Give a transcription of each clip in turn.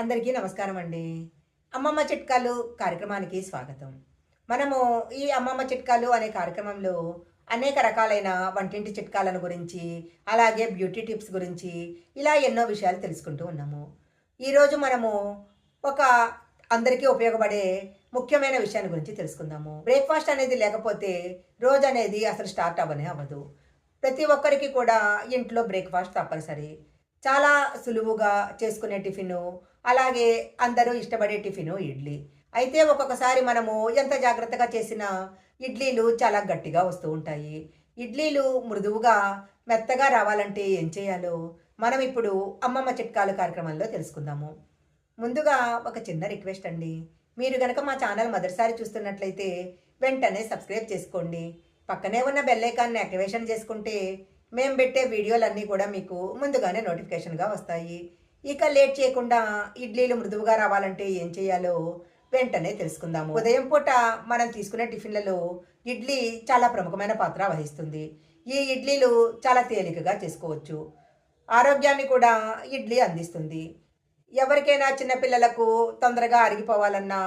అందరికీ నమస్కారం అండి. అమ్మమ్మ చిట్కాలు కార్యక్రమానికి స్వాగతం. మనము ఈ అమ్మమ్మ చిట్కాలు అనే కార్యక్రమంలో అనేక రకాలైన వంటింటి చిట్కాలను గురించి అలాగే బ్యూటీ టిప్స్ గురించి ఇలా ఎన్నో విషయాలు తెలుసుకుంటూ ఉన్నాము. ఈరోజు మనము ఒక అందరికీ ఉపయోగపడే ముఖ్యమైన విషయాన్ని గురించి తెలుసుకుందాము. బ్రేక్ఫాస్ట్ అనేది లేకపోతే రోజు అనేది అసలు స్టార్ట్ అవ్వనే అవ్వదు. ప్రతి ఒక్కరికి కూడా ఇంట్లో బ్రేక్ఫాస్ట్ తప్పనిసరి. చాలా సులువుగా చేసుకునే టిఫిను అలాగే అందరూ ఇష్టపడే టిఫిను ఇడ్లీ. అయితే ఒక్కొక్కసారి మనము ఎంత జాగ్రత్తగా చేసినా ఇడ్లీలు చాలా గట్టిగా వస్తూ ఉంటాయి. ఇడ్లీలు మృదువుగా మెత్తగా రావాలంటే ఏం చేయాలో మనం ఇప్పుడు అమ్మమ్మ చిట్కాలు కార్యక్రమంలో తెలుసుకుందాము. ముందుగా ఒక చిన్న రిక్వెస్ట్ అండి. మీరు గనక మా ఛానల్ మొదటిసారి చూస్తున్నట్లయితే వెంటనే సబ్స్క్రైబ్ చేసుకోండి. పక్కనే ఉన్న బెల్ ఐకాన్ని యాక్టివేషన్ చేసుకుంటే మేము పెట్టే వీడియోలన్నీ కూడా మీకు ముందుగానే నోటిఫికేషన్గా వస్తాయి. ఇక లేట్ చేయకుండా ఇడ్లీలు మృదువుగా రావాలంటే ఏం చేయాలో వెంటనే తెలుసుకుందాము. ఉదయం పూట మనం తీసుకునే టిఫిన్లలో ఇడ్లీ చాలా ప్రముఖమైన పాత్ర వహిస్తుంది. ఈ ఇడ్లీలు చాలా తేలికగా చేసుకోవచ్చు. ఆరోగ్యాన్ని కూడా ఇడ్లీ అందిస్తుంది. ఎవరికైనా చిన్నపిల్లలకు తొందరగా అరిగిపోవాలన్నా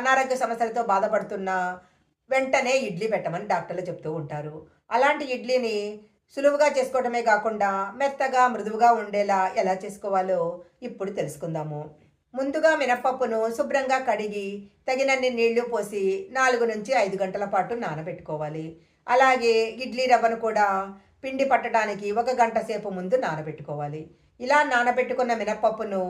అనారోగ్య సమస్యలతో బాధపడుతున్నా వెంటనే ఇడ్లీ పెట్టమని డాక్టర్లు చెప్తూ ఉంటారు. అలాంటి ఇడ్లీని సులువుగా చేసుకోవడమే కాకుండా మెత్తగా మృదువుగా ఉండేలా ఎలా చేసుకోవాలో ఇప్పుడు తెలుసుకుందాము. ముందుగా మినప్పప్పును శుభ్రంగా కడిగి తగినన్ని నీళ్ళు పోసి నాలుగు నుంచి ఐదు గంటల పాటు నానబెట్టుకోవాలి. అలాగే ఇడ్లీ రవ్వను కూడా పిండి పట్టడానికి ఒక గంట సేపు ముందు నానబెట్టుకోవాలి. ఇలా నానబెట్టుకున్న మినప్పప్పును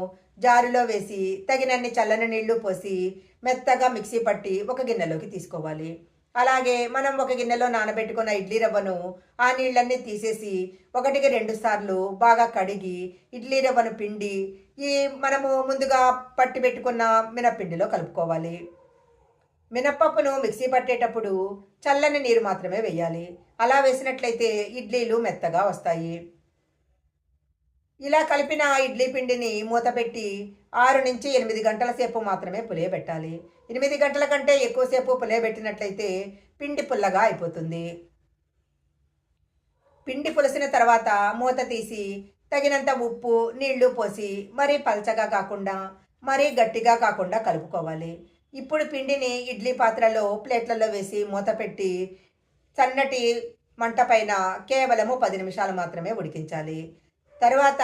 జారులో వేసి తగినన్ని చల్లని నీళ్ళు పోసి మెత్తగా మిక్సీ పట్టి ఒక గిన్నెలోకి తీసుకోవాలి. అలాగే మనం ఒక గిన్నెలో నానబెట్టుకున్న ఇడ్లీ రవ్వను ఆ నీళ్ళన్నీ తీసేసి ఒకటికి రెండు సార్లు బాగా కడిగి ఇడ్లీ రవ్వను పిండి ఈ మనము ముందుగా పట్టి పెట్టుకున్న మినపిండిలో కలుపుకోవాలి. మినప్పప్పును మిక్సీ పట్టేటప్పుడు చల్లని నీరు మాత్రమే వేయాలి. అలా వేసినట్లయితే ఇడ్లీలు మెత్తగా వస్తాయి. ఇలా కలిపిన ఇడ్లీ పిండిని మూత పెట్టి ఆరు నుంచి ఎనిమిది గంటల సేపు మాత్రమే పులియబెట్టాలి. ఎనిమిది గంటల కంటే ఎక్కువసేపు పులియబెట్టినట్లయితే పిండి పుల్లగా అయిపోతుంది. పిండి పులిసిన తర్వాత మూత తీసి తగినంత ఉప్పు నీళ్ళు పోసి మరీ పల్చగా కాకుండా మరీ గట్టిగా కాకుండా కలుపుకోవాలి. ఇప్పుడు పిండిని ఇడ్లీ పాత్రలో ప్లేట్లలో వేసి మూత పెట్టి సన్నటి మంట పైన కేవలము పది నిమిషాలు మాత్రమే ఉడికించాలి. తర్వాత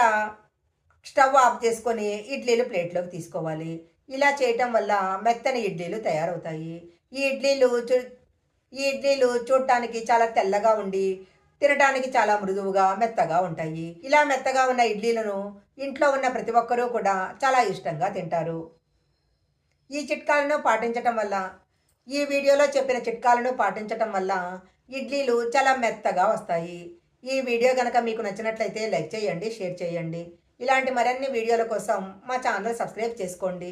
స్టవ్ ఆఫ్ చేసుకొని ఇడ్లీలు ప్లేట్లోకి తీసుకోవాలి. ఇలా చేయటం వల్ల మెత్తని ఇడ్లీలు తయారవుతాయి. ఈ ఇడ్లీలు చూ ఈ ఇడ్లీలు చూడటానికి చాలా తెల్లగా ఉండి తినడానికి చాలా మృదువుగా మెత్తగా ఉంటాయి. ఇలా మెత్తగా ఉన్న ఇడ్లీలను ఇంట్లో ఉన్న ప్రతి ఒక్కరూ కూడా చాలా ఇష్టంగా తింటారు. ఈ చిట్కాలను పాటించటం వల్ల ఈ వీడియోలో చెప్పిన చిట్కాలను పాటించటం వల్ల ఇడ్లీలు చాలా మెత్తగా వస్తాయి. ఈ వీడియో కనుక మీకు నచ్చినట్లయితే లైక్ చేయండి షేర్ చేయండి. ఇలాంటి మరిన్ని వీడియోల కోసం మా ఛానల్ సబ్స్క్రైబ్ చేసుకోండి.